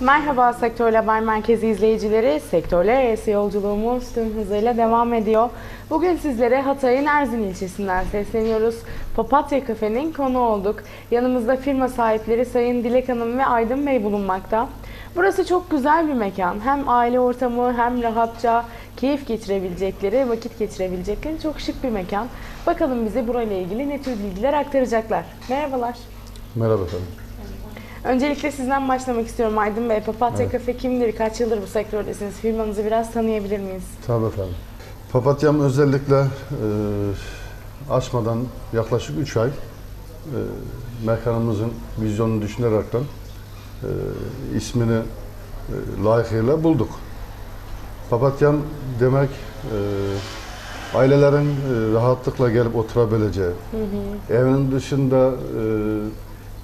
Merhaba Sektör Haber Merkezi izleyicileri. Sektörler arası yolculuğumuz tüm hızıyla devam ediyor. Bugün sizlere Hatay'ın Erzin ilçesinden sesleniyoruz. Papatya Kafe'nin konu olduk. Yanımızda firma sahipleri Sayın Dilek Hanım ve Aydın Bey bulunmakta. Burası çok güzel bir mekan. Hem aile ortamı hem rahatça keyif geçirebilecekleri, vakit geçirebilecekleri çok şık bir mekan. Bakalım bize burayla ilgili ne tür bilgiler aktaracaklar. Merhabalar. Merhaba efendim. Öncelikle sizden başlamak istiyorum Aydın Bey. Papatya Evet. Kafe kimdir? Kaç yıldır bu sektördesiniz? Firmanızı biraz tanıyabilir miyiz? Tabii efendim. Papatyam özellikle e, açmadan yaklaşık 3 ay e, mekanımızın vizyonunu düşünerekten e, ismini e, layıkıyla bulduk. Papatyam demek e, ailelerin e, rahatlıkla gelip oturabileceği, evinin dışında e,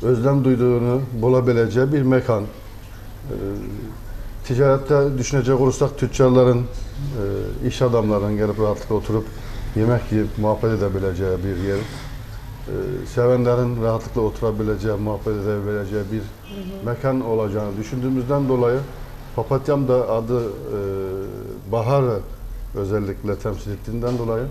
özlem duyduğunu bulabileceği bir mekan. E, ticarette düşünecek olursak tüccarların, e, iş adamlarının gelip rahatlıkla oturup yemek yiyip muhabbet edebileceği bir yer. E, sevenlerin rahatlıkla oturabileceği, muhabbet edebileceği bir mekan olacağını düşündüğümüzden dolayı Papatyam da adı e, baharı özellikle temsil ettiğinden dolayı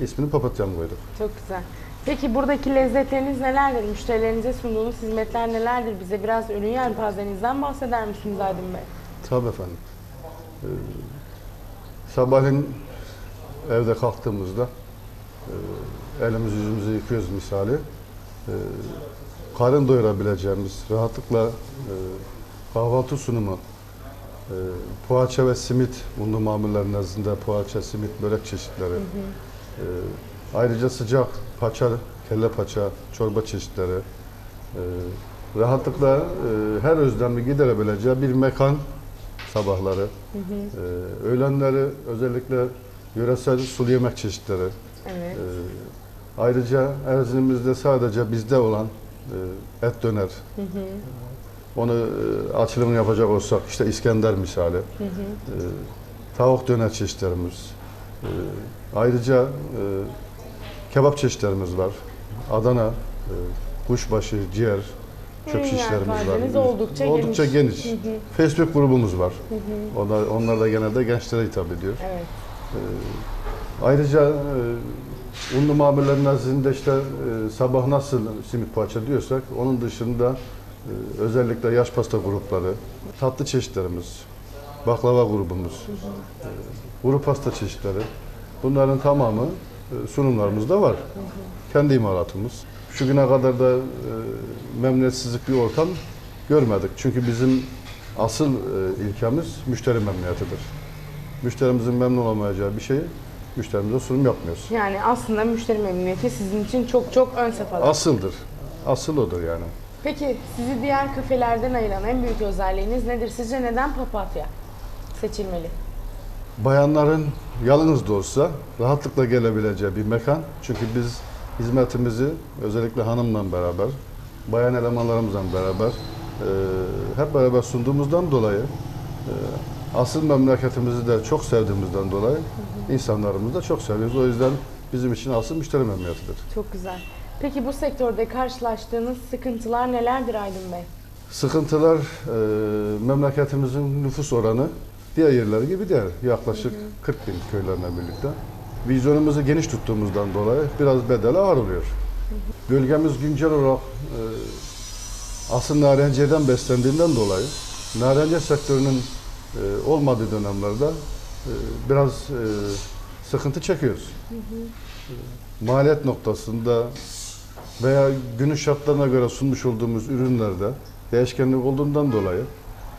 ismini Papatyam koyduk. Çok güzel. Peki buradaki lezzetleriniz nelerdir? Müşterilerinize sunduğunuz hizmetler nelerdir? Bize biraz ürün yelpazenizden bahseder misiniz Aydın Bey? Tabii efendim. Ee, sabahleyin evde kalktığımızda e, elimizi yüzümüzü yıkıyoruz misali. E, karın doyurabileceğimiz, rahatlıkla e, kahvaltı sunumu, e, poğaça ve simit, unlu mamullerin nezdinde poğaça, simit, börek çeşitleri. E, ayrıca sıcak paça, kelle paça, çorba çeşitleri. E, rahatlıkla e, her özlemi giderebileceği bir mekan sabahları. E, öğlenleri özellikle yöresel sulu yemek çeşitleri. Evet. E, ayrıca Erzinimizde sadece bizde olan e, et döner. Onu e, açılımını yapacak olsak işte İskender misali. E, tavuk döner çeşitlerimiz. E, ayrıca e, kebap çeşitlerimiz var. Adana, e, kuşbaşı, ciğer, çöp şişlerimiz var. oldukça Oldukça geniş. geniş. Facebook grubumuz var. Onlar, onlar da genelde gençlere hitap ediyor. Evet. Ayrıca e, unlu mamullerin nezdinde işte e, sabah nasıl simit poğaça diyorsak onun dışında e, özellikle yaş pasta grupları, tatlı çeşitlerimiz, baklava grubumuz, e, kuru pasta çeşitleri bunların tamamı e, sunumlarımızda var. Kendi imalatımız. Şu güne kadar da e, memnuniyetsizlik bir ortam görmedik. Çünkü bizim asıl e, ilkemiz müşteri memnuniyetidir. Müşterimizin memnun olamayacağı bir şeyi müşterimize sunum yapmıyoruz. Yani aslında müşteri memnuniyeti sizin için çok çok ön safhada. Asıldır. Asıl odur yani. Peki sizi diğer kafelerden ayıran en büyük özelliğiniz nedir? Sizce neden papatya seçilmeli? Bayanların yalnız da olsa rahatlıkla gelebileceği bir mekan. Çünkü biz hizmetimizi özellikle hanımla beraber, bayan elemanlarımızla beraber e, hep beraber sunduğumuzdan dolayı e, asıl memleketimizi de çok sevdiğimizden dolayı insanlarımızı da çok seviyoruz. O yüzden bizim için asıl müşteri memnuniyetidir. Çok güzel. Peki bu sektörde karşılaştığınız sıkıntılar nelerdir Aydın Bey? Sıkıntılar e, memleketimizin nüfus oranı diğer yerler gibi değil. Yaklaşık 40 bin köylerine birlikte. Vizyonumuzu geniş tuttuğumuzdan dolayı biraz bedeli ağır oluyor. Bölgemiz güncel olarak e, asıl narenciyeden beslendiğinden dolayı narenciye sektörünün e, olmadığı dönemlerde e, biraz e, sıkıntı çekiyoruz. E, maliyet noktasında veya günün şartlarına göre sunmuş olduğumuz ürünlerde değişkenlik olduğundan dolayı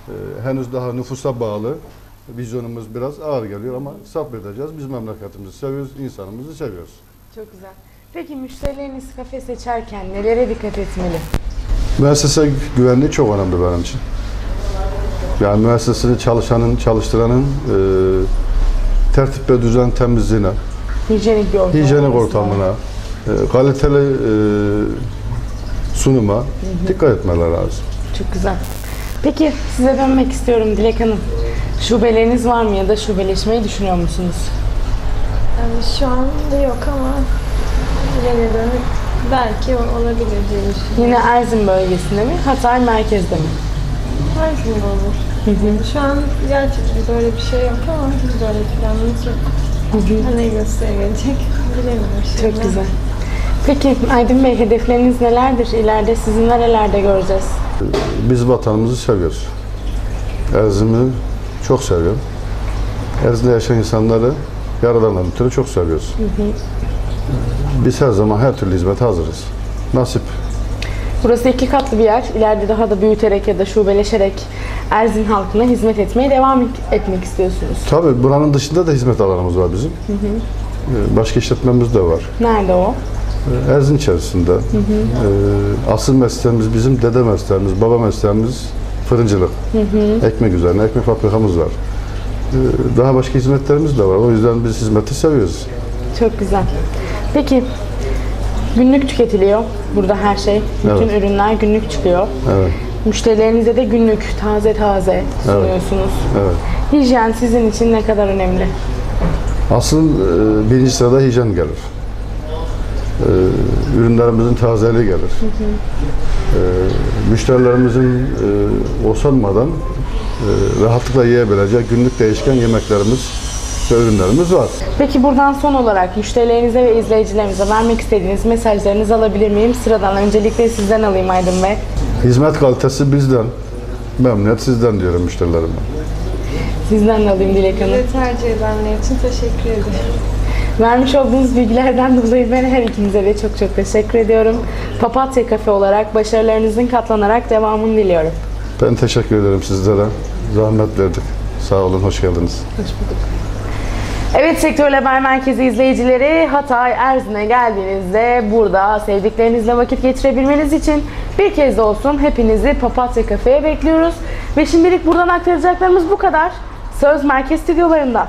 e, henüz daha nüfusa bağlı vizyonumuz biraz ağır geliyor ama sabredeceğiz. Biz memleketimizi seviyoruz, insanımızı seviyoruz. Çok güzel. Peki müşterileriniz kafe seçerken nelere dikkat etmeli? Müessese güvenliği çok önemli benim için. Yani müessesede çalışanın, çalıştıranın e, tertip ve düzen temizliğine, Hijyenik bir ortam hijyenik ortamına, e, kaliteli e, sunuma dikkat etmeleri lazım. Çok güzel. Peki size dönmek istiyorum Dilek Hanım. Şubeleriniz var mı ya da şubeleşmeyi düşünüyor musunuz? Yani şu anda yok ama yeniden belki olabilir diye düşünüyorum. Yine Erzin bölgesinde mi, Hatay merkezde mi? her gün olur. Şu an gerçekten böyle bir şey yok ama biz böyle planımız yok. Ne gösteri gelecek bilemiyorum şimdi. Çok güzel. Peki Aydın Bey hedefleriniz nelerdir? İleride sizi nerelerde göreceğiz? Biz vatanımızı seviyoruz. Erzim'i çok seviyorum. Erzim'de yaşayan insanları yaralarından ötürü çok seviyoruz. Biz her zaman her türlü hizmete hazırız. Nasip. Burası iki katlı bir yer. İleride daha da büyüterek ya da şubeleşerek Erzin halkına hizmet etmeye devam etmek istiyorsunuz. Tabii buranın dışında da hizmet alanımız var bizim. Ee, Başka işletmemiz de var. Nerede o? Ee, Erzin içerisinde. Ee, Asıl mesleğimiz bizim dede mesleğimiz, baba mesleğimiz fırıncılık. Ekmek üzerine ekmek fabrikamız var. Ee, Daha başka hizmetlerimiz de var. O yüzden biz hizmeti seviyoruz. Çok güzel. Peki günlük tüketiliyor burada her şey. Bütün Evet. ürünler günlük çıkıyor. Evet, Müşterilerinize de günlük taze taze sunuyorsunuz. evet. Hijyen sizin için ne kadar önemli? Asıl e, birinci sırada hijyen gelir. E, ürünlerimizin tazeliği gelir. E, müşterilerimizin e, osanmadan e, rahatlıkla yiyebileceği günlük değişken yemeklerimiz ve ürünlerimiz var. Peki buradan son olarak müşterilerinize ve izleyicilerimize vermek istediğiniz mesajlarınızı alabilir miyim? Sıradan öncelikle sizden alayım Aydın Bey. Hizmet kalitesi bizden, memnuniyet sizden diyorum müşterilerime. Sizden de alayım Dilek Hanım. Bizi tercih edenler için teşekkür ederim. Vermiş olduğunuz bilgilerden dolayı ben her ikinize de çok çok teşekkür ediyorum. Papatya Kafe olarak başarılarınızın katlanarak devamını diliyorum. Ben teşekkür ederim sizlere. Zahmet verdik. Sağ olun, hoş geldiniz. Evet Sektör Haber Merkezi izleyicileri Hatay Erzin'e geldiğinizde burada sevdiklerinizle vakit geçirebilmeniz için bir kez de olsun hepinizi Papatya Kafe'ye bekliyoruz. Ve şimdilik buradan aktaracaklarımız bu kadar. Söz Merkez Stüdyolarında.